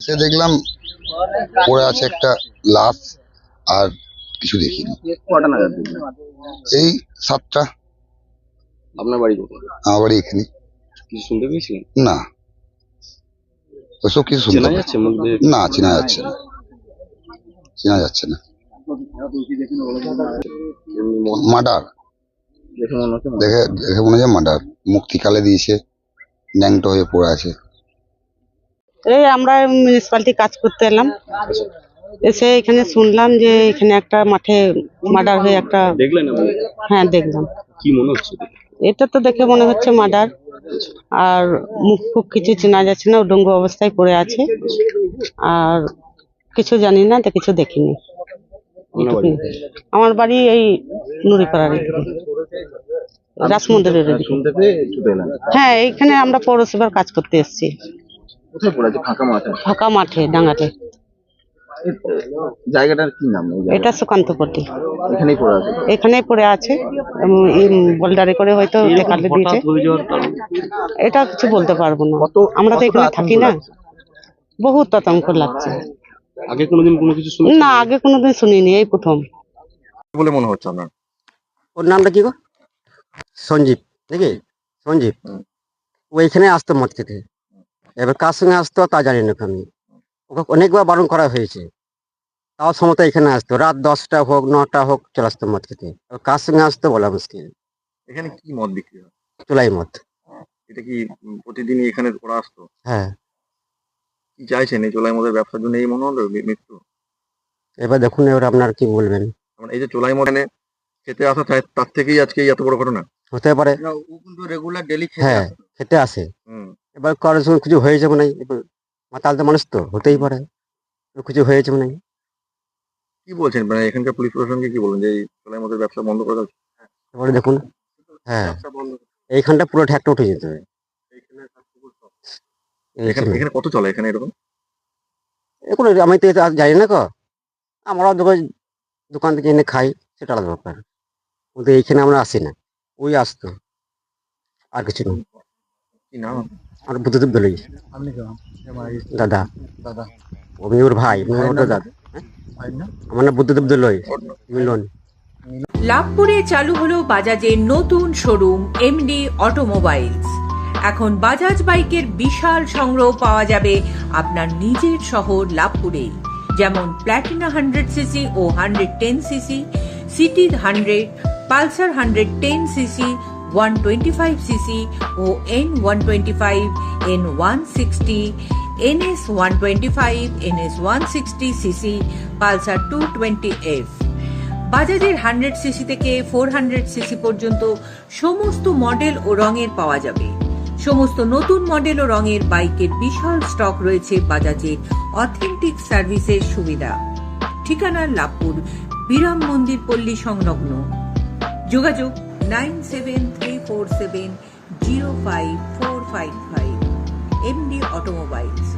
সে দেখলাম পড়ে আছে একটা লাশ আর কিছু দেখিনি। কটা নাগাদ এই সাতটা। আপনার বাড়ি কোথায়? আমার বাড়ি এখানে। কিছু শুনতে পেয়েছিলেন? না। ওসব কিছু শুনতে চেনা যাচ্ছে মধ্যে না চেনা যাচ্ছে না। চেনা যাচ্ছে না। মার্ডার। দেখে মনে হচ্ছে না। দেখে দেখে মনে হয় মার্ডার। মুক্তিকালে দিয়েছে ন্যাংটো হয়ে পড়ে আছে। এই আমরা মিউনিসিপালিটি কাজ করতে এলাম। এসে এখানে শুনলাম যে এখানে একটা মাঠে মার্ডার হয়ে একটা দেখলেন হ্যাঁ দেখলাম। কি মনে হচ্ছে? এটা তো দেখে মনে হচ্ছে মার্ডার আর মুখ ফুক কিছু চেনা যাচ্ছে না উডঙ্গ অবস্থায় পড়ে আছে। আর কিছু জানি না তো কিছু দেখিনি। আমার বাড়ি এই নুরিপাড়ার রাসমন্দিরের এলেন হ্যাঁ এইখানে আমরা পৌরসভার কাজ করতে এসেছি। কোথায় পড়ে আছে ফাঁকা মাঠে? ফাঁকা মাঠে ডাঙাতে এ- জায়গাটার কি নাম? এটা জায়গাটা? এখানেই পড়ে আছে? এখানেই পড়ে আছে। এই বোল্ডারে করে হয়তো লেখালে দিয়েছে। এটা কিছু বলতে পারব না। কত আমরা তো এখানে থাকি না? বহুত আতঙ্ক লাগছে। আগে কোনোদিন কোনো কিছু শুনে না আগে কোনোদিন শুনিনি এই প্রথম। বলে মনে হচ্ছে আপনার? ওর নামটা কি গো? সঞ্জীব। নাকি? সঞ্জীব। ও এখানে আসতো মদ খেতে এবার কার সঙ্গে আসতো তা জানি না আমি। ওকে অনেকবার বারণ করা হয়েছে। তাও সময় এখানে আসতো। রাত দশটা হোক নটা হোক চলে আসতো মদ খেতে। এবার কার সঙ্গে আসতো বলা মুশকিল। এখানে কি মদ বিক্রি হয়? চুলাই মদ। এটা কি প্রতিদিনই এখানে ওরা আসতো? হ্যাঁ। কি চাইছেন? এই চোলাই মদের ব্যবসার জন্য এই মনে হলো মৃত্যু? এবার দেখুন এবার আপনার কি বলবেন। মানে এই যে চোলাই মদ এনে খেতে আসা তার- তার থেকেই আজকে এই এত বড় ঘটনা? হতে পারে। ও কিন্তু রেগুলার ডেলি হ্যাঁ খেতে আসে। হুম। এবার কারোর সঙ্গে কিছু হয়ে যাবে নাই এবার মাতাল তো মানুষ তো হতেই পারে কিছু হয়ে যাবে নাই। কি বলছেন? মানে এখানকার পুলিশ প্রশাসনকে কি বলেন যে এই চোলাই মদের ব্যবসা বন্ধ করে দাও? এবারে দেখুন হ্যাঁ ব্যবসা বন্ধ এইখানটা পুরো ঠ্যাকটা উঠে যেতে হবে। এখানে। এখানে কত চলে এখানে এরকম? এখন আমি তো এটা জানি না কো। আমরাও দোকান দোকান থেকে এনে খাই সেটা আলাদা ব্যাপার। কিন্তু এইখানে আমরা আসি না। ওই আসতো আর কিছু না। আর বুদ্ধদেব দলই দাদা। দাদা। আমি ভাই দাদা? আমার নাম বুদ্ধদেব দলই মিলন। লাভপুরে চালু হলো বাজাজের নতুন শোরুম এমডি অটোমোবাইলস। এখন বাজাজ বাইকের বিশাল সংগ্রহ পাওয়া যাবে আপনার নিজের শহর লাভপুরে। যেমন প্ল্যাটিনা হান্ড্রেড সিসি ও hundred ten CC CT hundred Pulsar hundred ten CC one twenty five CC ও N one twenty five N one sixty NS one twenty five NS one sixty CC Pulsar two twenty F বাজাজের hundred CC থেকে four hundred CC পর্যন্ত সমস্ত model ও রঙের পাওয়া যাবে। সমস্ত নতুন model ও রঙের বাইকের বিশাল স্টক রয়েছে বাজাজের অথেন্টিক সার্ভিসের সুবিধা। ঠিকানা লাভপুর, বিরাম মন্দির পল্লী সংলগ্ন। যোগাযোগ 97347 05455 MD Automobiles.